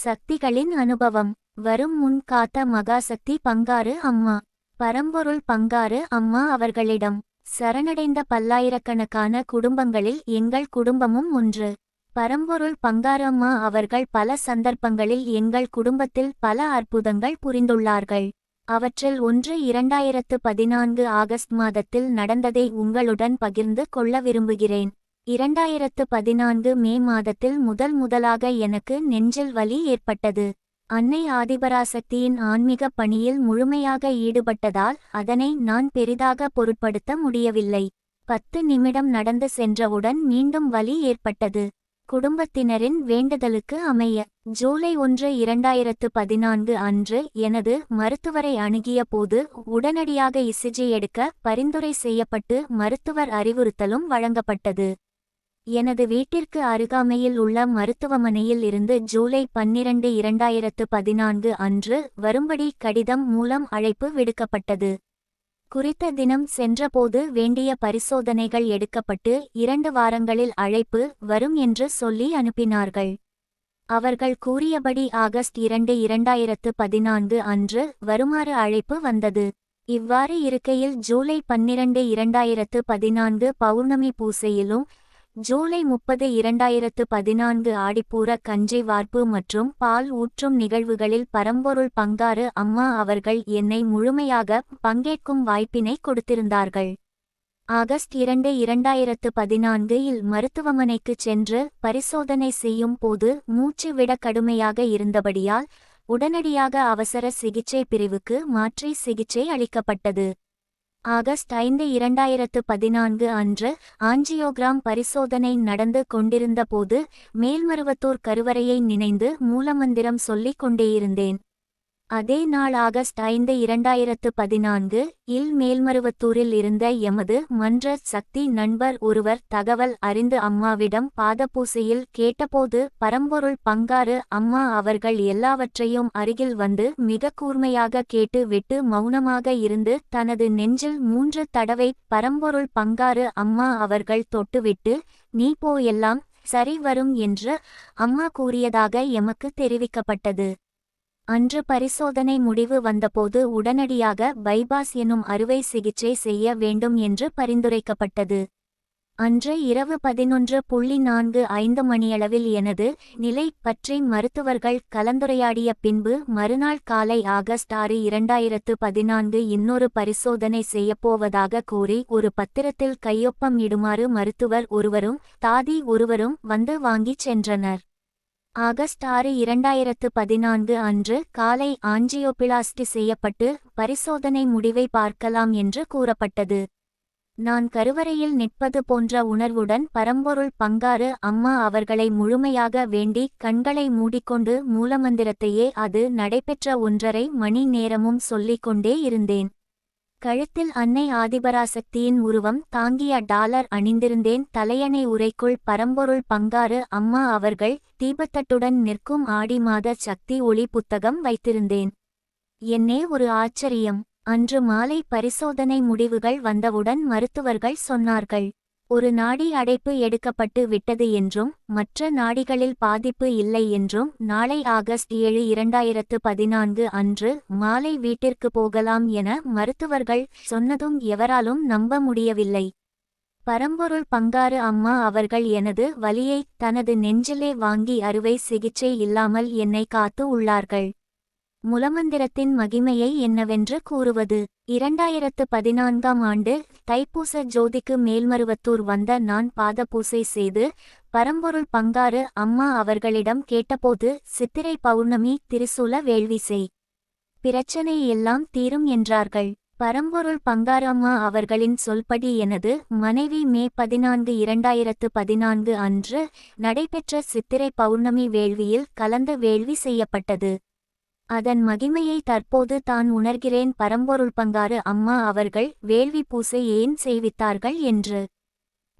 சக்திகளின் அனுபவம். வரும் முன் காத்த மகாசக்தி பங்காரு அம்மா. பரம்பொருள் பங்காரு அம்மா அவர்களிடம். சரணடைந்த பல்லாயிரக்கணக்கான குடும்பங்களில் எங்கள் குடும்பமும் ஒன்று. பரம்பொருள் பங்காரு அம்மா அவர்கள் பல சந்தர்ப்பங்களில் எங்கள் குடும்பத்தில் பல அற்புதங்கள் புரிந்துள்ளார்கள். அவற்றில் ஒன்று இரண்டாயிரத்து பதினான்கு ஆகஸ்ட் மாதத்தில் நடந்ததை உங்களுடன் பகிர்ந்து கொள்ள விரும்புகிறேன். இரண்டாயிரத்து பதினான்கு மே மாதத்தில் முதல் முதலாக எனக்கு நெஞ்சில் வலி ஏற்பட்டது. அன்னை ஆதிபராசக்தியின் ஆன்மீக பணியில் முழுமையாக ஈடுபட்டதால் அதனை நான் பெரிதாக பொருட்படுத்த முடியவில்லை. பத்து நிமிடம் நடந்து சென்றவுடன் மீண்டும் வலி ஏற்பட்டது. குடும்பத்தினரின் வேண்டுதலுக்கு அமைய ஜூலை ஒன்று இரண்டாயிரத்து பதினான்கு அன்று எனது மருத்துவரை அணுகிய போது உடனடியாக இசிஜி எடுக்க பரிந்துரை செய்யப்பட்டு மருத்துவர் அறிவுறுத்தலும் வழங்கப்பட்டது. எனது வீட்டிற்கு அருகாமையில் உள்ள மருத்துவமனையில் இருந்து ஜூலை பன்னிரண்டு இரண்டாயிரத்து பதினான்கு அன்று வரும்படி கடிதம் மூலம் அழைப்பு விடுக்கப்பட்டது. குறித்த தினம் சென்றபோது வேண்டிய பரிசோதனைகள் எடுக்கப்பட்டு இரண்டு வாரங்களில் அழைப்பு வரும் என்று சொல்லி அனுப்பினார்கள். அவர்கள் கூறியபடி ஆகஸ்ட் இரண்டு இரண்டாயிரத்து பதினான்கு அன்று வருமாறு அழைப்பு வந்தது. இவ்வாறு இருக்கையில் ஜூலை பன்னிரண்டு இரண்டாயிரத்து பதினான்கு பௌர்ணமி பூசையிலும் ஜூலை முப்பது இரண்டாயிரத்து பதினான்கு ஆடிப்பூர கஞ்சை வார்ப்பு மற்றும் பால் ஊற்றும் நிகழ்வுகளில் பரம்பொருள் பங்காறு அம்மா அவர்கள் என்னை முழுமையாக பங்கேற்கும் வாய்ப்பினை கொடுத்திருந்தார்கள். ஆகஸ்ட் இரண்டு இரண்டாயிரத்து பதினான்கு இல் மருத்துவமனைக்கு சென்று பரிசோதனை செய்யும் போது மூச்சு விட கடுமையாக இருந்தபடியால் உடனடியாக அவசர சிகிச்சை பிரிவுக்கு மாற்றி சிகிச்சை அளிக்கப்பட்டது. ஆகஸ்ட் ஐந்து இரண்டாயிரத்து பதினான்கு அன்று ஆஞ்சியோகிராம் பரிசோதனை நடந்து கொண்டிருந்தபோது மேல்மருவத்தூர் கருவறையை நினைந்து மூலமந்திரம் சொல்லிக் கொண்டேயிருந்தேன். அதே நாள் ஆகஸ்ட் ஐந்து இரண்டாயிரத்து பதினான்கு இல் மேல்மருவத்தூரில் இருந்த எமது மன்ற சக்தி நண்பர் ஒருவர் தகவல் அறிந்து அம்மாவிடம் பாதப்பூசையில் கேட்டபோது பரம்பொருள் பங்காறு அம்மா அவர்கள் எல்லாவற்றையும் அருகில் வந்து மிக கூர்மையாக கேட்டு விட்டு மௌனமாக இருந்து தனது நெஞ்சில் மூன்று தடவை பரம்பொருள் பங்காறு அம்மா அவர்கள் தொட்டுவிட்டு நீ போ எல்லாம் சரி வரும் என்று அம்மா கூறியதாக எமக்கு தெரிவிக்கப்பட்டது. அன்று பரிசோதனை முடிவு வந்தபோது உடனடியாக பைபாஸ் எனும் அறுவை சிகிச்சை செய்ய வேண்டும் என்று பரிந்துரைக்கப்பட்டது. அன்று இரவு பதினொன்று புள்ளி நான்கு ஐந்து மணியளவில் எனது நிலை பற்றி மருத்துவர்கள் கலந்துரையாடிய பின்பு மறுநாள் காலை ஆகஸ்ட் ஆறு இரண்டாயிரத்து பதினான்கு இன்னொரு பரிசோதனை செய்யப்போவதாக கூறி ஒரு பத்திரத்தில் கையொப்பம் இடுமாறு மருத்துவர் ஒருவரும் தாதி ஒருவரும் வந்து வாங்கிச் சென்றனர். ஆகஸ்ட் ஆறு இரண்டாயிரத்து பதினான்கு அன்று காலை ஆஞ்சியோபிளாஸ்டி செய்யப்பட்டு பரிசோதனை முடிவை பார்க்கலாம் என்று கூறப்பட்டது. நான் கருவறையில் நிற்பது போன்ற உணர்வுடன் பரம்பொருள் பங்காறு அம்மா அவர்களை முழுமையாக வேண்டி கண்களை மூடிக்கொண்டு மூலமந்திரத்தையே அது நடைபெற்ற ஒன்றரை மணி நேரமும் சொல்லிக்கொண்டே இருந்தேன். கழுத்தில் அன்னை ஆதிபராசக்தியின் உருவம் தாங்கிய டாலர் அணிந்திருந்தேன். தலையணை உரைக்குள் பரம்பொருள் பங்காறு அம்மா அவர்கள் தீபத்தட்டுடன் நிற்கும் ஆடி மாத சக்தி ஒளி புத்தகம் வைத்திருந்தேன். என்னே ஒரு ஆச்சரியம். அன்று மாலை பரிசோதனை முடிவுகள் வந்தவுடன் மருத்துவர்கள் சொன்னார்கள். ஒரு நாடி அடைப்பு எடுக்கப்பட்டு விட்டது என்றும் மற்ற நாடிகளில் பாதிப்பு இல்லை என்றும் நாளை ஆகஸ்ட் ஏழு இரண்டாயிரத்து பதினான்கு அன்று மாலை வீட்டிற்கு போகலாம் என மருத்துவர்கள் சொன்னதும் எவராலும் நம்ப முடியவில்லை. பரம்பொருள் பங்காறு அம்மா அவர்கள் எனது வலியை தனது நெஞ்சிலே வாங்கி அறுவை சிகிச்சை இல்லாமல் என்னை காத்து உள்ளார்கள். முலமந்திரத்தின் மகிமையை என்னவென்று கூறுவது? இரண்டாயிரத்து பதினான்காம் ஆண்டு தைப்பூச ஜோதிக்கு மேல்மருவத்தூர் வந்த நான் பாதபூசை செய்து பரம்பொருள் பங்காறு அம்மா அவர்களிடம் கேட்டபோது சித்திரை பௌர்ணமி திரிசூல வேள்விசை. பிரச்சனை எல்லாம் தீரும் என்றார்கள். பரம்பொருள் பங்காரம்மா அவர்களின் சொல்படி எனது மனைவி மே பதினான்கு இரண்டாயிரத்து பதினான்கு அன்று நடைபெற்ற சித்திரை பௌர்ணமி வேள்வியில் கலந்து வேள்வி செய்யப்பட்டது. அதன் மகிமையை தற்போது தான் உணர்கிறேன். பரம்பொருள் பங்காறு அம்மா அவர்கள் வேள்வி பூசை ஏன் செய்வித்தார்கள் என்று.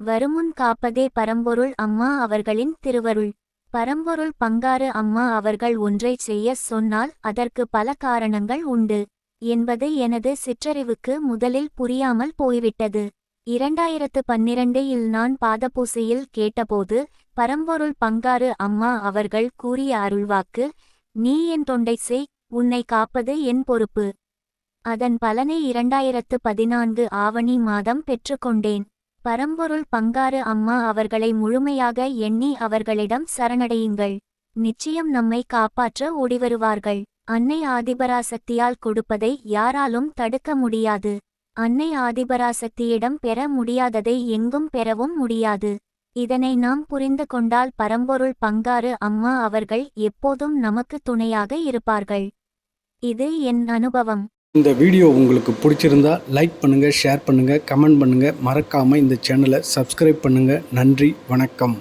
வருமுன் காப்பதே பரம்பொருள் அம்மா அவர்களின் திருவருள். பரம்பொருள் பங்காறு அம்மா அவர்கள் ஒன்றை செய்ய சொன்னால் அதற்கு பல காரணங்கள் உண்டு. என்பது எனது சிற்றறிவுக்கு முதலில் புரியாமல் போய்விட்டது. இரண்டாயிரத்து பன்னிரண்டு இல் நான் பாதபூசையில் கேட்டபோது பரம்பொருள் பங்காறு அம்மா அவர்கள் கூறிய அருள்வாக்கு நீ என் தொண்டை செய் உன்னை காப்பது என் பொறுப்பு. அதன் பலனை இரண்டாயிரத்து பதினான்கு ஆவணி மாதம் பெற்றுக்கொண்டேன் பரம்பொருள் பங்காறு அம்மா அவர்களை முழுமையாக எண்ணி அவர்களிடம் சரணடையுங்கள். நிச்சயம் நம்மை காப்பாற்ற ஓடிவருவார்கள். அன்னை ஆதிபராசக்தியால் கொடுப்பதை யாராலும் தடுக்க முடியாது. அன்னை ஆதிபராசக்தியிடம் பெற முடியாததை எங்கும் பெறவும் முடியாது. இதனை நாம் புரிந்து கொண்டால் பரம்பொருள் பங்காறு அம்மா அவர்கள் எப்போதும் நமக்கு துணையாக இருப்பார்கள். இது என் அனுபவம். இந்த வீடியோ உங்களுக்கு பிடிச்சிருந்தா லைக் பண்ணுங்கள் ஷேர் பண்ணுங்கள் கமெண்ட் பண்ணுங்கள் மறக்காமல் இந்த சேனலை சப்ஸ்கிரைப் பண்ணுங்கள் நன்றி வணக்கம்.